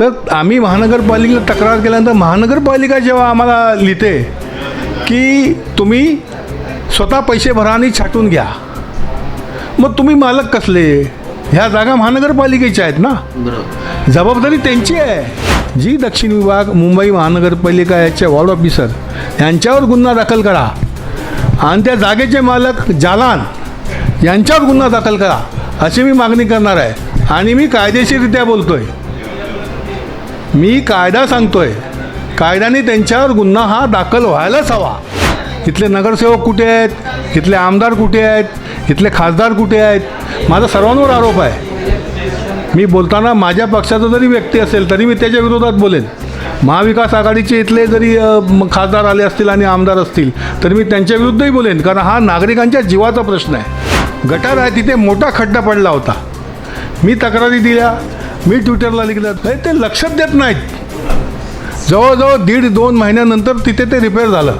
तर आम्ही महानगरपालिकेला तक्रार केल्यानंतर महानगरपालिका जेव्हा आम्हाला लिहिते की तुम्ही स्वतः पैसे भरा आणि छाटून घ्या मग तुम्ही मालक कसले? ह्या जागा महानगरपालिकेच्या आहेत ना? जबाबदारी त्यांची आहे. जी दक्षिण विभाग मुंबई महानगरपालिका याचे वॉर्ड ऑफिसर यांच्यावर गुन्हा दाखल करा. आणि त्या जागेचे मालक जालान यांच्यावर गुन्हा दाखल करा अशी मी मागणी करणार आहे. आणि मी कायदेशीररित्या बोलतोय. मी कायदा सांगतोय. कायद्याने त्यांच्यावर गुन्हा हा दाखल व्हायलाच हवा. इथले नगरसेवक कुठे आहेत? इथले आमदार कुठे आहेत? इथले खासदार कुठे आहेत? माझा सर्वांवर आरोप आहे. मी बोलताना माझ्या पक्षाचा जरी व्यक्ती असेल तरी मी त्याच्या विरोधात बोलेन. महाविकास आघाडीचे इथले जरी खासदार आले असतील आणि आमदार असतील तरी मी त्यांच्या विरुद्धही बोलेन कारण हा नागरिकांच्या जीवाचा प्रश्न आहे. गटार आहे तिथे मोठा खड्डा पडला होता. मी तक्रारी दिल्या मी ट्विटरला लिहिलं नाही ते लक्षात देत नाहीत. जवळजवळ दीड दोन महिन्यानंतर तिथे ते रिपेअर झालं.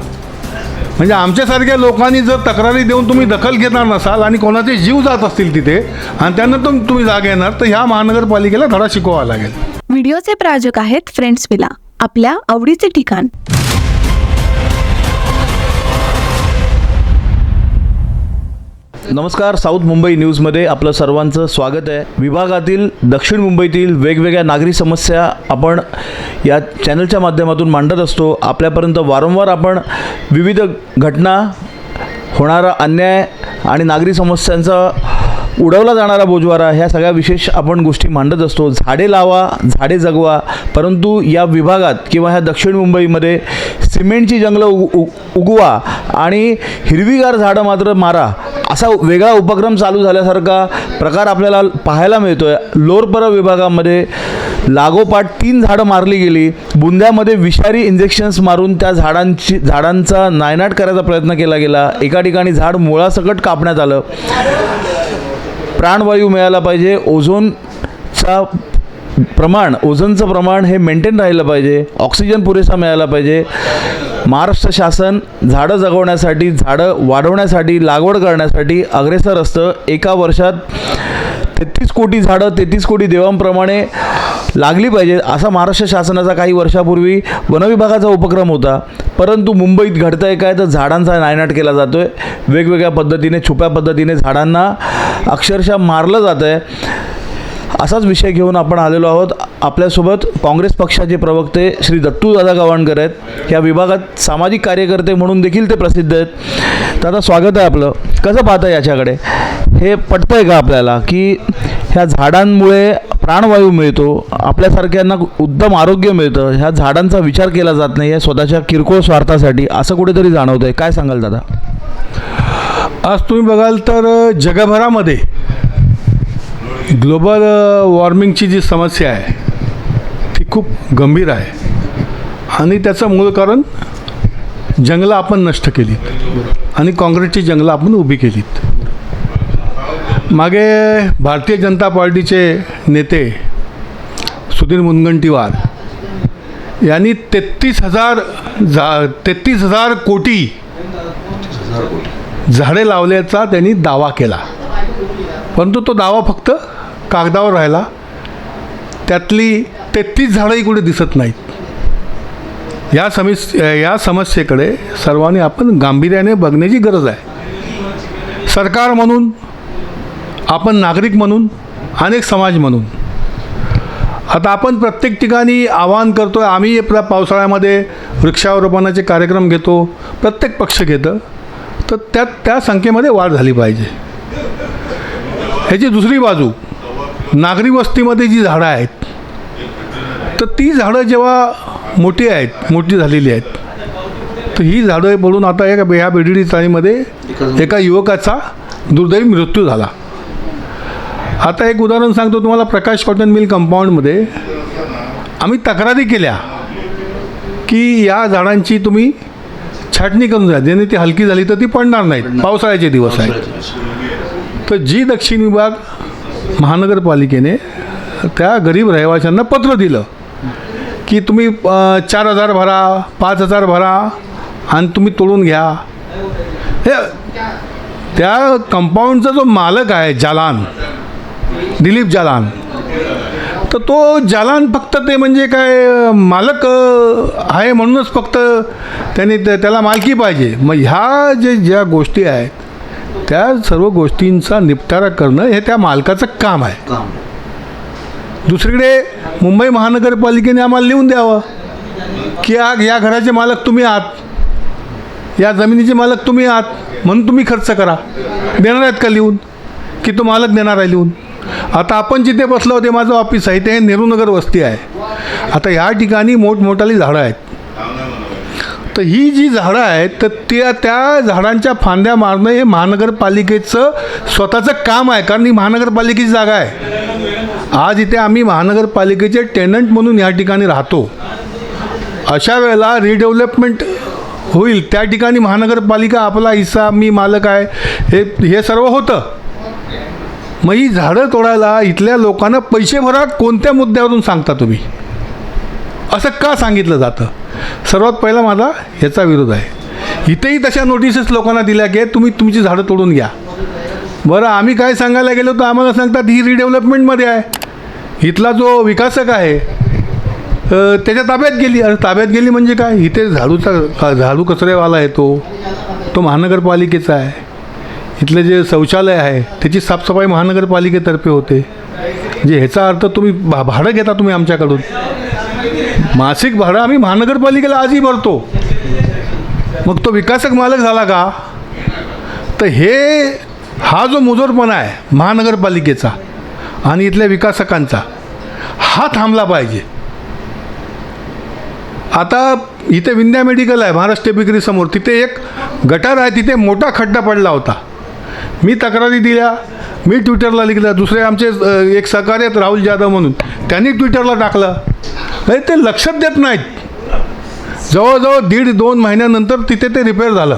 म्हणजे आमच्यासारख्या लोकांनी जर तक्रारी देऊन तुम्ही दखल घेणार नसाल आणि कोणाचे जीव जात असतील तिथे आणि त्यांना तुम तुम्ही जाग येणार तर ह्या महानगरपालिकेला धडा शिकवावा लागेल. व्हिडिओचे प्रायोजक आहेत फ्रेंड्स विला आपल्या आवडीचे ठिकाण. नमस्कार साऊथ मुंबई न्यूजमध्ये आपलं सर्वांचं स्वागत आहे. विभागातील दक्षिण मुंबईतील वेगवेगळ्या नागरी समस्या आपण या चॅनलच्या माध्यमातून मांडत असतो. आपल्यापर्यंत वारंवार आपण विविध घटना होणारा अन्याय आणि नागरी समस्यांचा उडवला जाणारा बोजवारा ह्या सगळ्या विशेष आपण गोष्टी मांडत असतो. झाडे लावा झाडे जगवा परंतु या विभागात किंवा ह्या दक्षिण मुंबईमध्ये सिमेंटची जंगलं उग उ उगवा आणि हिरवीगार झाडं मात्र मारा असा वेगळा उपक्रम चालू झाल्यासारखा प्रकार आपल्याला पाहायला मिळतो आहे लोरपरा विभागामध्ये लागोपाठ तीन झाडं मारली गेली. बुंद्यामध्ये विषारी इंजेक्शन्स मारून त्या झाडांची झाडांचा नायनाट करायचा प्रयत्न केला गेला. एका ठिकाणी झाड मुळासकट कापण्यात आलं. प्राणवायू मिळाला पाहिजे. ओझोनचा प्रमाण ओझोनचं प्रमाण हे मेंटेन राहिलं पाहिजे. ऑक्सिजन पुरेसा मिळाला पाहिजे. महाराष्ट्र शासन झाडं जगवण्यासाठी झाडं वाढवण्यासाठी लागवड करण्यासाठी अग्रेसर असतं. एका वर्षात तेहतीस कोटी झाडं तेहतीस कोटी देवांप्रमाणे लागली पाहिजे असा महाराष्ट्र शासनाचा काही वर्षापूर्वी वनविभागाचा उपक्रम होता. परंतु मुंबईत घडतं आहे काय? तर झाडांचा नायनाट केला जातो आहे वेगवेगळ्या पद्धतीने छुप्या पद्धतीने झाडांना अक्षरशः मारलं जातं आहे असाच विषय घेऊन आपण आलेलो आहोत. आपल्यासोबत काँग्रेस पक्षाचे प्रवक्ते श्री दत्तू दादा गवाणकर आहेत. या विभागात सामाजिक कार्यकर्ते म्हणून देखील ते प्रसिद्ध आहेत. दादा स्वागत आहे आपलं. कसं पाहतं याच्याकडे? हे पटतं आहे का आपल्याला की ह्या झाडांमुळे प्राणवायू मिळतो आपल्यासारख्यांना उत्तम आरोग्य मिळतं ह्या झाडांचा विचार केला जात नाही आहे स्वतःच्या किरकोळ स्वार्थासाठी असं कुठेतरी जाणवतं आहे काय सांगाल दादा? आज तुम्ही बघाल तर जगभरामध्ये ग्लोबल वॉर्मिंगची जी समस्या आहे ती खूप गंभीर आहे. आणि त्याचं मूळ कारण जंगलं आपण नष्ट केलीत. आणि काँग्रेसची जंगलं आपण उभी केलीत. मागे भारतीय जनता पार्टीचे नेते सुधीर मुनगंटीवार यांनी तेहतीस हजार झा तेहतीस हजार कोटी झाडे लावल्याचा त्यांनी दावा केला. परंतु तो दावा फक्त कागदावर राहिला त्यातली तेहतीस झाडंही कुठे दिसत नाहीत. या समिस या समस्येकडे सर्वांनी आपण गांभीर्याने बघण्याची गरज आहे. सरकार म्हणून आपण नागरिक म्हणून अनेक समाज म्हणून. आता आपण प्रत्येक ठिकाणी आवाहन करतो आहे आम्ही आपल्या पावसाळ्यामध्ये वृक्षारोपणाचे कार्यक्रम घेतो प्रत्येक पक्ष घेतं तर त्यात त्या संख्येमध्ये वाढ झाली पाहिजे. ह्याची दुसरी बाजू नागरी वस्तीमध्ये जी झाडं आहेत तर ती झाडं जेव्हा मोठी आहेत मोठी झालेली आहेत तर ही झाडं पडून आता एका ह्या बेडडी चाळीमध्ये एका युवकाचा दुर्दैवी मृत्यू झाला. आता एक उदाहरण सांगतो तुम्हाला प्रकाश कॉटन मिल कंपाऊंडमध्ये आम्ही तक्रारी केल्या की या झाडांची तुम्ही छाटणी करून द्या ज्याने ती हलकी झाली तर ती पडणार नाहीत पावसाळ्याचे दिवस आहेत. तर जी दक्षिण विभाग महानगरपालिकेने त्या गरीब रहिवाशांना पत्र दिलं की तुम्ही चार हजार भरा पाच हजार भरा आणि तुम्ही तोडून घ्या. हे त्या कंपाऊंडचा जो मालक आहे जालान दिलीप जालान तर तो जालान फक्त ते म्हणजे काय मालक आहे म्हणूनच फक्त त्याने त्या- त्याला मालकी पाहिजे. मग ह्या जे ज्या गोष्टी आहेत त्या सर्व गोष्टींचा निपटारा करणं हे त्या मालकाचं काम आहे. दुसरीकडे मुंबई महानगरपालिकेने आम्हाला लिहून द्यावं की या या घराचे मालक तुम्ही आहात. या जमिनीचे मालक तुम्ही आहात. म्हणून तुम्ही खर्च करा. देणार आहेत का लिहून? की तो मालक देणार आहे लिहून? आता आपण जिथे बसलो होते माझं ऑफिस आहे ते हे नेहरूनगर वस्ती आहे. आता ह्या ठिकाणी मोठमोठाली झाडं आहेत. तर ही जी झाडं आहेत तर त्या त्या झाडांच्या फांद्या मारणं हे महानगरपालिकेचं स्वतःचं काम आहे कारण ही महानगरपालिकेची जागा आहे. आज इथे आम्ही महानगरपालिकेचे टेनंट म्हणून या ठिकाणी राहतो. अशा वेळेला रिडेव्हलपमेंट होईल त्या ठिकाणी महानगरपालिका आपला हिस्सा मी मालक आहे हे हे सर्व होतं. मग ही झाडं तोडायला इथल्या लोकांना पैसे भरा कोणत्या मुद्द्यावरून सांगता तुम्ही? असं का सांगितलं जातं? सर्वात पहिला माझा ह्याचा विरोध आहे. इथेही तशा नोटिसेस लोकांना दिल्या की तुम्ही तुमची झाडं तोडून घ्या. बरं आम्ही काय सांगायला गेलो तर आम्हाला सांगतात ही रिडेव्हलपमेंटमध्ये आहे. इथला जो विकासक आहे त्याच्या ताब्यात गेली. अरे ताब्यात गेली म्हणजे काय? इथे झाडूचा का- झाडू कचरेवाला येतो तो. महानगरपालिकेचा आहे. इथलं जे शौचालय आहे त्याची साफसफाई महानगरपालिकेतर्फे होते. जे ह्याचा अर्थ तुम्ही भा भाडं घेता तुम्ही आमच्याकडून. मासिक भाडं आम्ही महानगरपालिकेला आजही भरतो. मग तो विकासक मालक झाला का? तर हे हा जो मुजोरपणा आहे महानगरपालिकेचा आणि इथल्या विकासकांचा हा थांबला पाहिजे. आता इथे विंध्या मेडिकल आहे महाराष्ट्र बेकरी तिथे एक गटार आहे तिथे मोठा खड्डा पडला होता. मी तक्रारी दिल्या मी ट्विटरला लिहिलं दुसरे आमचे एक सहकारी राहुल जाधव म्हणून. त्यांनी ट्विटरला टाकलं. नाही ते लक्षात देत नाहीत. जवळजवळ दीड दोन महिन्यानंतर तिथे ते रिपेअर झालं.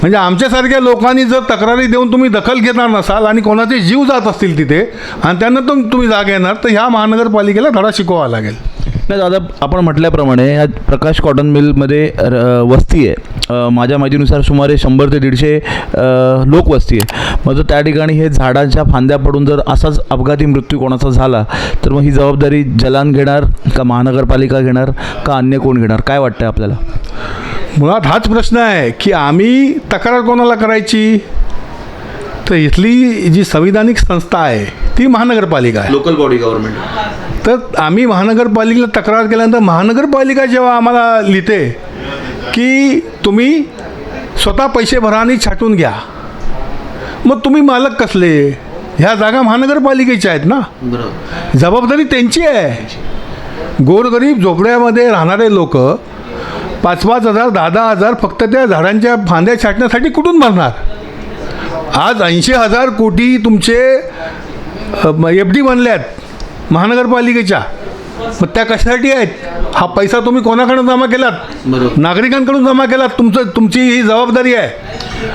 म्हणजे आमच्यासारख्या लोकांनी जर तक्रारी देऊन तुम्ही दखल घेणार नसाल आणि कोणाचे जीव जात असतील तिथे आणि त्यांना तुम तुम्ही जाग येणार तर ह्या महानगरपालिकेला धडा शिकवावा लागेल. नाही दादा आपण म्हटल्याप्रमाणे या प्रकाश कॉटन मिलमध्ये र- वस्ती आहे. माझ्या माहितीनुसार सुमारे शंभर ते दीडशे अ, लोक वस्ती आहे मग जर त्या ठिकाणी हे झाडांच्या फांद्या पडून जर असाच अपघाती मृत्यू कोणाचा झाला तर मग ही जबाबदारी जलान घेणार का महानगरपालिका घेणार का अन्य कोण घेणार? काय वाटतं आपल्याला? मुळात हाच प्रश्न आहे की आम्ही तक्रार कोणाला करायची? तर इथली जी संविधानिक संस्था आहे ती महानगरपालिका आहे. लोकल बॉडी गव्हर्नमेंट तर आम्ही महानगरपालिकेला तक्रार केल्यानंतर महानगरपालिका जेव्हा आम्हाला लिहिते की तुम्ही स्वतः पैसे भरा आणि छाटून घ्या. मग तुम्ही मालक कसले? ह्या जागा महानगरपालिकेच्या आहेत ना? जबाबदारी त्यांची आहे. गोरगरीब झोपड्यामध्ये राहणारे लोक पाच पाच हजार दहा दहा हजार फक्त त्या झाडांच्या फांद्या छाटण्यासाठी कुठून भरणार? आज ऐंशी हजार कोटी तुमचे एफ डी बनले आहेत महानगरपालिकेच्या. मग त्या कशासाठी आहेत? हा पैसा तुम्ही कोणाकडून जमा केलात. नागरिकांकडून जमा केलात? तुमचं तुमची ही जबाबदारी आहे.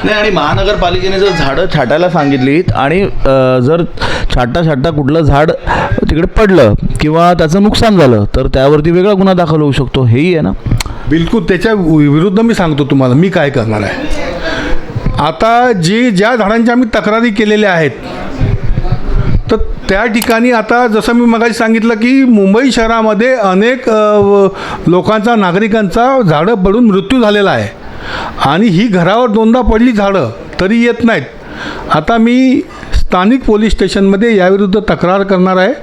नाही आणि महानगरपालिकेने जर झाडं छाटायला सांगितलीत आणि जर छाटता छाटता कुठलं झाड तिकडे पडलं किंवा त्याचं नुकसान झालं तर त्यावरती वेगळा गुन्हा दाखल होऊ शकतो. हेही आहे ना? बिलकुल. त्याच्या विरुद्ध मी सांगतो तुम्हाला. मी काय करणार आहे? आता जी ज्या झाडांच्या आम्ही तक्रारी केलेल्या आहेत तर त्या ठिकाणी आता जसं मी मगाशी सांगितलं की मुंबई शहरामध्ये अनेक व- लोकांचा नागरिकांचा झाडं पडून मृत्यू झालेला आहे. आणि ही घरावर दोनदा पडली झाडं तरी येत नाहीत. आता मी स्थानिक पोलीस स्टेशनमध्ये याविरुद्ध तक्रार करणार आहे.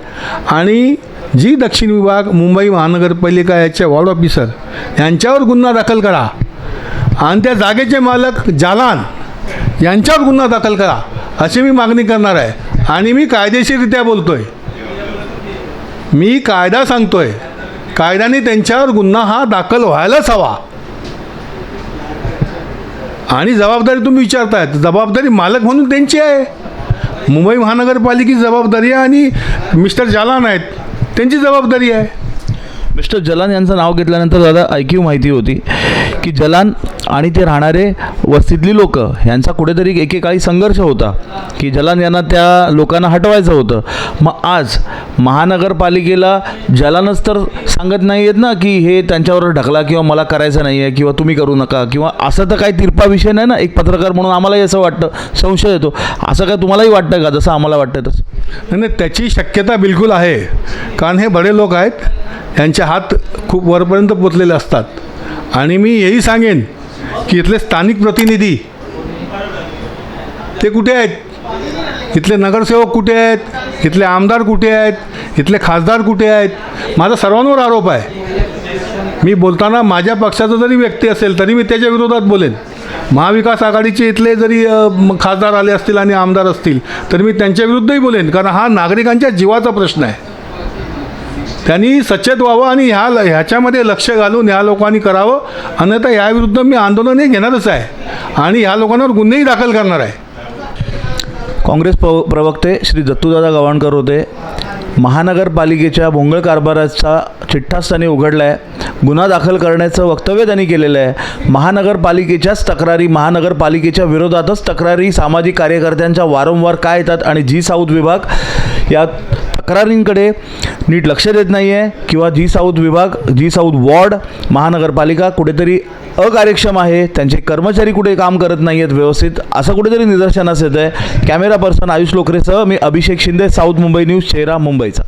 आणि जी दक्षिण विभाग मुंबई महानगरपालिका याचे वॉर्ड ऑफिसर यांच्यावर गुन्हा दाखल करा. आणि त्या जागेचे मालक जालान यांच्यावर गुन्हा दाखल करा अशी मी मागणी करणार आहे. आणि मी कायदेशीररित्या बोलतोय. मी कायदा सांगतोय. कायद्याने त्यांच्यावर गुन्हा हा दाखल व्हायलाच हवा. आणि जबाबदारी तुम्ही विचारतायत. जबाबदारी मालक म्हणून त्यांची आहे. मुंबई महानगरपालिकेची जबाबदारी आहे आणि मिस्टर जालान आहेत. त्यांची जबाबदारी आहे. मिस्टर जलान यांचं नाव घेतल्यानंतर दादा ऐकीव माहिती होती. की जलान आणि ते राहणारे वस्तीतली लोक यांचा कुठेतरी एकेकाळी संघर्ष होता की जलान यांना त्या लोकांना हटवायचं होतं. मग आज महानगरपालिकेला जलानच तर सांगत नाही आहेत ना की हे त्यांच्यावर ढकला किंवा मला करायचं नाही आहे किंवा तुम्ही करू नका किंवा असं तर काही तिरपा विषय नाही ना एक पत्रकार म्हणून आम्हालाही असं वाटतं संशय येतो. असं काय तुम्हालाही वाटतं का जसं आम्हाला वाटतं तसं? नाही नाही, त्याची शक्यता बिलकुल आहे. कारण हे बडे लोक आहेत यांचे हात खूप वरपर्यंत पोचलेले असतात. आणि मी हेही सांगेन की इथले स्थानिक प्रतिनिधी ते कुठे आहेत? इथले नगरसेवक कुठे आहेत? इथले आमदार कुठे आहेत? इथले खासदार कुठे आहेत? माझा सर्वांवर आरोप आहे. मी बोलताना माझ्या पक्षाचा जरी व्यक्ती असेल तरी मी त्याच्या विरोधात बोलेन. महाविकास आघाडीचे इथले जरी म- खासदार आले असतील आणि आमदार असतील तरी मी त्यांच्या विरुद्धही बोलेन कारण हा नागरिकांच्या जीवाचा प्रश्न आहे. त्यांनी सचेत व्हावं आणि ह्या ह्याच्यामध्ये लक्ष घालून ह्या लोकांनी करावं. अन्यथा याविरुद्ध मी आंदोलनही घेणारच आहे. आणि ह्या लोकांवर गुन्हेही दाखल करणार आहे. काँग्रेस प्र प्रवक्ते श्री दत्तूदादा गवाणकर होते. महानगरपालिकेच्या भोंगळ कारभाराचा चिठ्ठाच त्यांनी उघडला आहे गुन्हा दाखल करण्याचं वक्तव्य त्यांनी केलेलं आहे. महानगरपालिकेच्याच तक्रारी महानगरपालिकेच्या विरोधातच तक्रारी सामाजिक कार्यकर्त्यांच्या वारंवार काय येतात आणि जी साऊथ विभाग या तक्रारींकडे नीट लक्ष देत नाही आहे किंवा जी साऊथ विभाग जी साऊथ वॉर्ड महानगरपालिका कुठेतरी अकार्यक्षम आहे त्यांचे कर्मचारी कुठे काम करत नाही आहेत व्यवस्थित असं कुठेतरी निदर्शनास येत आहे कॅमेरा पर्सन आयुष लोकरेसह मी अभिषेक शिंदे साऊथ मुंबई न्यूज चेहरा मुंबईचा.